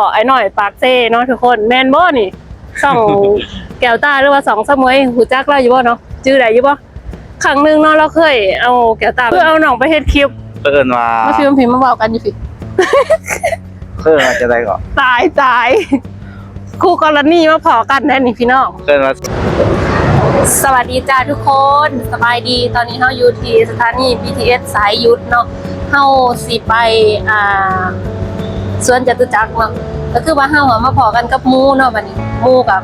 ขอไอ้หน่อยปากเซ่เนาะทุกคนแมนบ่นี่สองแก้วตาหรือว่าสองสมวยหูจักเราอยู่บ่เนาะจื้อได้อยู่บ่ครั้งหนึงเนาะเราเคยเอาแก้วตาเพื่อเอาหนองไปเฮ็ดคลิปเพิ่นมามาพิมพ์พิมพ์มาบอกกันอยู่สิเพิ่นมาจะได้ก่อนตายตายคู่กรณีมาพอกันแน่นี่พี่น้อง เพิ่นมาสวัสดีจ้าทุกคนสบายดีตอนนี้เฮาอยู่ที่สถานี BTS สายยุทธเนาะเฮาสิไปอ่า สวนจตุจักรเนาะก็คือว่าเฮาอะมาพอกันกับหมู่เนาะบัดนี้หมู่กับ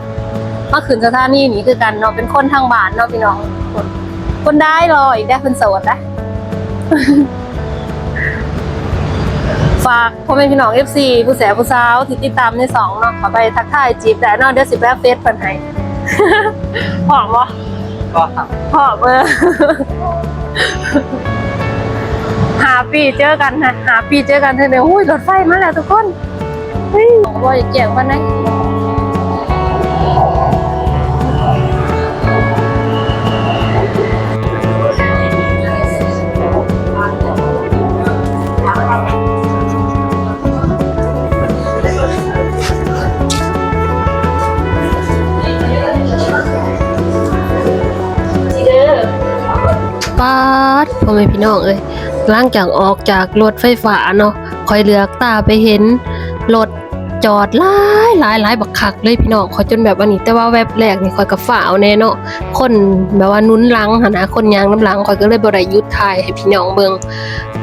มาขึ้นสถานีนี่คือกันเนาะเป็นคนทางบ้านเนาะพี่น้องคนคนได้รออีกได้คนโสดนะฝากพ่อแม่พี่น้อง FC ผู้แสบผู้สาวที่ติดตามในสองเนาะขอไปทักทายจีบแต่เนอกเดี๋ยวสิแป๊บเฟซเพิ่นให้หอมบ่ก็หอมเออ หาปีเจอกันนะหาปีเจอกันเถอะเดี๋ยวอุ้ยรถไฟมาแล้วทุกคนเฮ้ยบ่อยเกี่ยงวันไหนป้าดพ่อแม่พี่น้องเอ้ย หล่างจากออกจากรถไฟฟ้าเนาะคอยเหลือกตาไปเห็นรถจอดหลายหลายหลายบักคักเลยพี่น้องคอยจนแบบวันนี้ แต่ว่าแวบแรกนี่คอยกับฝ่าวแน่เนาะคนแบบว่านุ้นหลังหนนะคนยางน้ำหลังคอยก็เลยบ่ได้หยุดถ่ายให้พี่น้องเบิง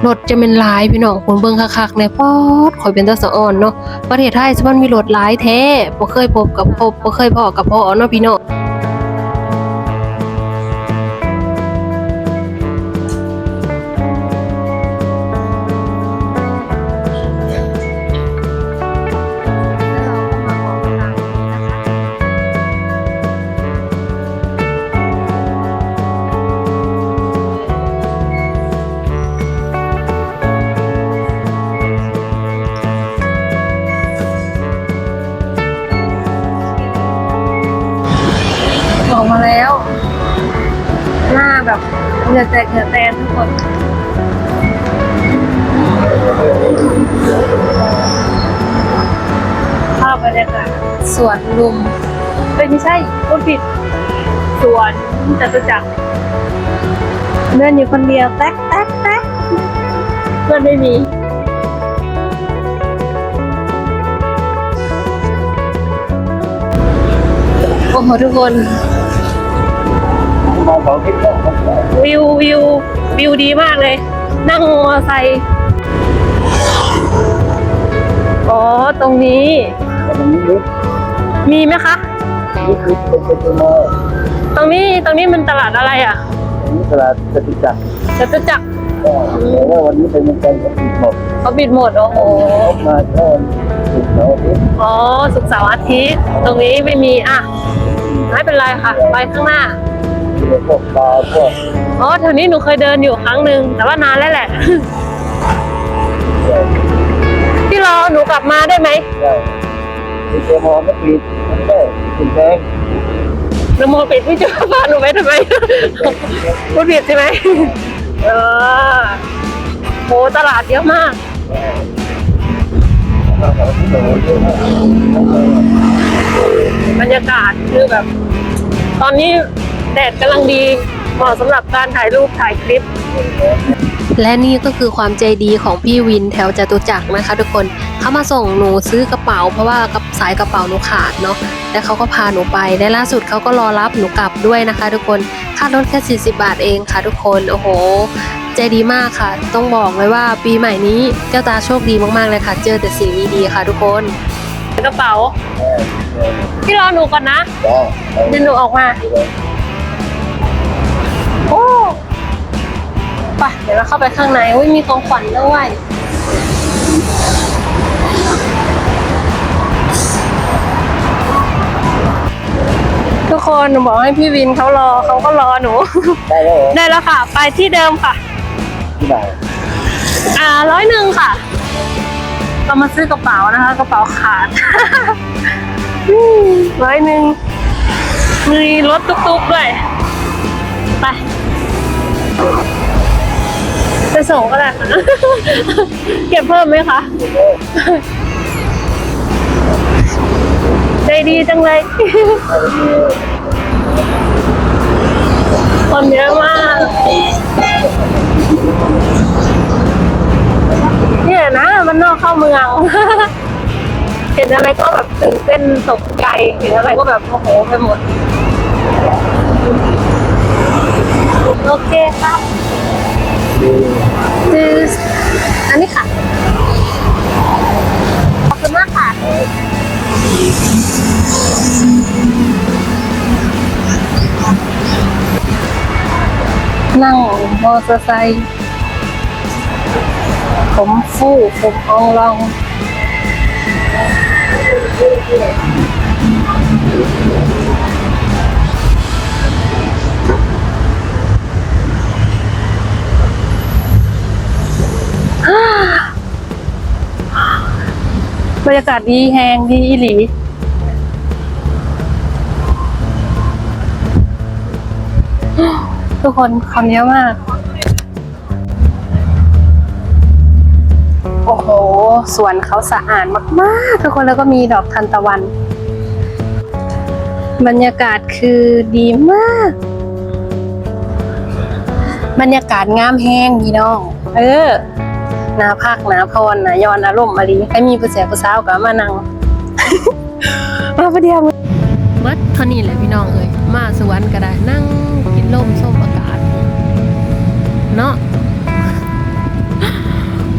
รถจะเป็นลายพี่น้องคนเบิงคักๆในปอดคอยเป็นตาสะอ่อนเนาะประเทศไทยสิมันมีรถหลายแท้บ่เคยพบกับพบบ่เคยพอกับพอเนาะพี่น้อง เหงื่อแตกเหงื่อแตนทุกคนภาพบรรยากาศสวนลุมเป็นไม่ใช่พูดผิดสวนจตุจักรเดินอยู่คนเดียวแต๊กแต๊กแต๊กเพื่อนไม่มีโอ้โหทุกคนมองของคิดก็ วิววิววิวดีมากเลย นั่งมอเตอร์ไซค์อ๋อตรงนี้ตรงนี้ลึกมีไหมคะนี่คือเป็นเป็นมอตรงนี้ตรงนี้มันตลาดอะไรอะตรงนี้ตลาดจตุจักรจตุจักรแต่ว่าวันนี้เป็นวันจันทร์ก็ปิดหมดเขาปิดหมดโอ้โหออกมาแค่สุดเสาร์อาทิตย์อ๋อสุกร์เสาร์อาทิตย์ตรงนี้ไม่มีอะไม่เป็นไรค่ะ ไปข้างหน้ามีพวกปลาพวก อ๋อแถวนี้หนูเคยเดินอยู่ครั้งหนึ่งแต่ว่านานแล้วแหละ พี่รอหนูกลับมาได้ไหมได้มีเจมอไม่ปิดมันได้ปิดแดงนโมปิดพี่จะพาหนูไปทำไมพูดผิดใช่ไหมเออโหตลาดเยอะมากบรรยากาศคือแบบ ตอนนี้แดดกำลังดี มาะสำหรับการถ่ายรูปถ่ายคลิป และนี่ก็คือความใจดีของพี่วินแถวจตุจักรนะคะ ทุกคนเขามาส่งหนูซื้อกระเป๋า เพราะว่ากับสายกระเป๋าหนูขาดเนาะแล้วเขาก็พาหนูไปและล่าสุดเขาก็รอรับหนูกลับด้วยนะคะ ทุกคนค่ารถแค่40 บาทเองค่ะ ทุกคนโอ้โหใจดีมากค่ะ ต้องบอกเลยว่าปีใหม่นี้แก้วตาโชคดีมากๆเลยค่ะ เจอแต่สิ่งดีๆค่ะทุกคนกระเป๋า พี่รอหนูก่อนนะ เดี๋ยวหนูออกมา ไปเดี๋ยวเราเข้าไปข้างในอุ้ยมีของขวัญด้วยทุกคนหนูบอกให้พี่วินเขารอเขาก็รอหนู ได้แล้วเหรอได้แล้วค่ะ ไปที่เดิมค่ะ ที่ไหนอ่าร้อยหนึ่งค่ะ เรามาซื้อกระเป๋านะคะ กระเป๋าขาดอืมร้อยหนึ่งมีรถตุ๊กๆด้วย ไป ไปส่งก็ได้ค่ะ เก็บเพิ่มไหมคะไปดีจังเลย คนเยอะมาก เนี่ยนะ มันนอกเข้าเมือง เห็นอะไรก็แบบตื่นเต้นตกใจ เห็นอะไรก็แบบโอ้โหไปหมด โอเคครับ คืออันนี้ค่ะ ขอบคุณมากค่ะ นั่งมอเตอร์ไซค์ผมฟู่ผมอองลอง บรรยากาศดีแหงดีอีหลีทุกคนคำเยอะมาก โอ้โห สวนเขาสะอาดมากๆ ทุกคนแล้วก็มีดอกทานตะวัน บรรยากาศคือดีมาก บรรยากาศงามแห้งพี่น้อง เออ นาพักนาพรนายอนอารมณ์มาลีให้มีผู้เสียผู้สาวกับมานั่งมาประเดี๋ยวเบิดเท่านี้แหละพี่น้องเอ้ยมาสวนก็ได้นั่งกินลมส้มอากาศ เนาะ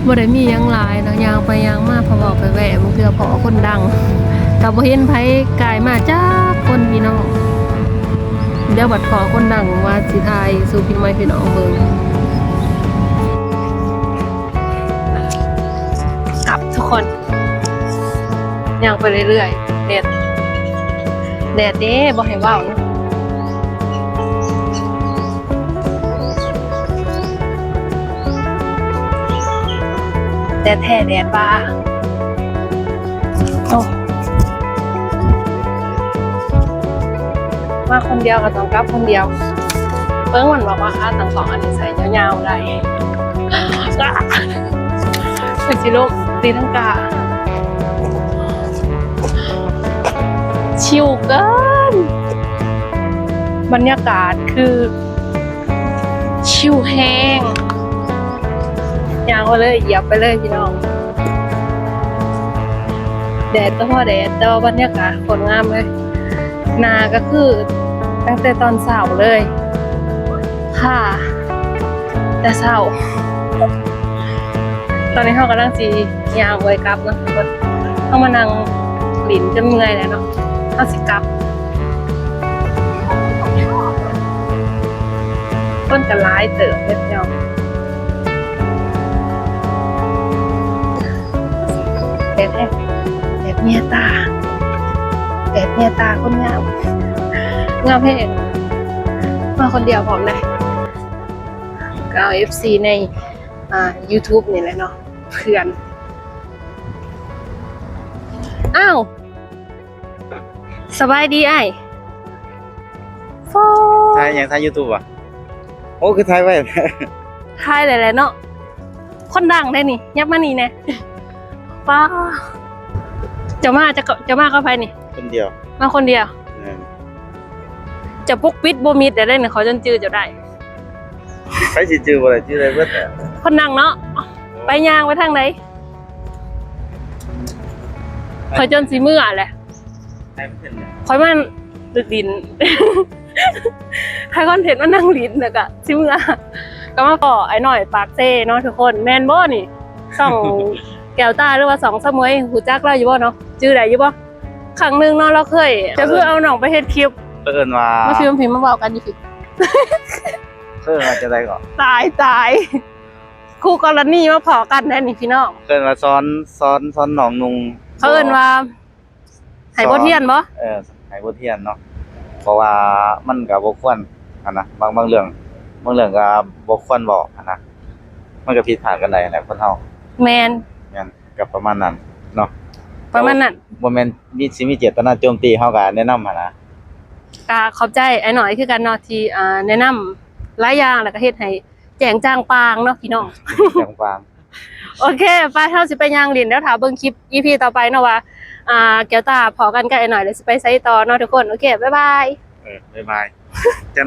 บ่ได้มีหยังหลายนะยางไปยางมาพอบอกไปแวะมึงเทื่อพอคนดังกับบ่เห็นไผกายมาจ้าคนพี่น้องเดี๋ยวบัดขอคนดังว่าสิทายสู่พี่ไม้พี่น้องเบิ่ง คนย่างไปเรื่อยๆแดดแดดเด้บ่ให้เว้านะแดดแท้แดดบ้าโอ้มาคนเดียวก็ต้องกลับคนเดียวเพิ่งมันบอกว่าค่าต่างสองอันนี้ใส่ยาวๆได้ก็เป็นสิลูก ตีลังกา ชิวเกิน บรรยากาศคือ ชิวแห้งยางไปเลยเหยียบไปเลยพี่น้อง แดดก็พอแดดแต่ว่าบรรยากาศคนงามเลย นาก็คือตั้งแต่ตอนเช้าเลย ค่ะ แต่เช้า ตอนนี้เขากำลังจียางไว้กลับเนาะทุกคนเขามานั่งหลินจนเมื่อยแล้วเนาะเขาสิกลับต้นกระร้ายเติบเล็บเดียวแดดแห้งแดดเมียตาแดดเมียตาคนงามงามแห้งมาคนเดียวพร้อมเลยก็เอา FC ในอ่า YouTube นี่แหละเนาะ เพื่อน อ้าว สบายดีไอ้ายโฟถ่ายอย่างถ่ายยูทูบอะ โอ้คือถ่ายไว้ทายหลายๆเนาะ คนดังได้นี่ ยับมานี่แน่ป้าจะมาจะก็จะมาเข้าไปนี่ คนเดียว มาคนเดียวเออจะปุกปิดบ่มิดแต่ได้เนี่ยเขาจนจือจะได้ ใครสิจื้อบ่ได้จื้อได้เบิดอะคนดังเนาะ ไปย่างไปทางไหนคอยจนสีมืออะแหละให้มันเป็นเนี่ยคอยมันดึกดินถ่ายคอนเทนต์มานั่งลิ้นแล้วก็ซิมือก็มาก่อไอ้หน่อยปากเซ่เนาะทุกคนแมนบ่นี่สองแก้วตาหรือว่าสองสมวยหูจักเราอยู่บ่เนาะจื้อได้อยู่บ่ครั้งหนึงเนาะเราเคย จะเพื่อเอาหน่องไปเฮ็ดคลิปเอิ้นว่ามาฟิล์มพิมพ์มาเว้ากันอยู่พี่เอิ้นว่าจะได้ก่อนตายตาย คู่กรณีมาพอกันแน่นี่พี่น้องเอิ้นว่าซ้อนซ้อนซ้อนหนองนุงเขาเอิ้นว่าให้บ่เทียนบ่เออให้บ่เทียนเนาะเพราะว่ามันก็บ่ควรอันนะบางบางเรื่องบางเรื่องก็บ่ควรบอกอันนะมันก็ผิดพลาดกันได้แหละคนเฮาแมนงั้นก็ประมาณนั้นเนาะประมาณนั้นบ่แม่นมีสิมีเจตนาโจมตีเฮาก็แนะนำหั่นนะก็ขอบใจไอ้หน่อยคือกันเนาะที่อ่าแนะนำหลายอย่างแล้วก็เฮ็ดให้ แจ้งจ้างปางเนาะพี่น้องจังฟางโอเคไปเท่าสิไปย่างลินแล้วถามเบิ่งคลิป EP ต่อไปเนาะว่า อ่าแก้วตาพอกันกันหน่อยเดี๋ยวสิไปไซต์ต่อเนาะทุกคน โอเค บ๊ายบาย เออบ๊ายบายจัง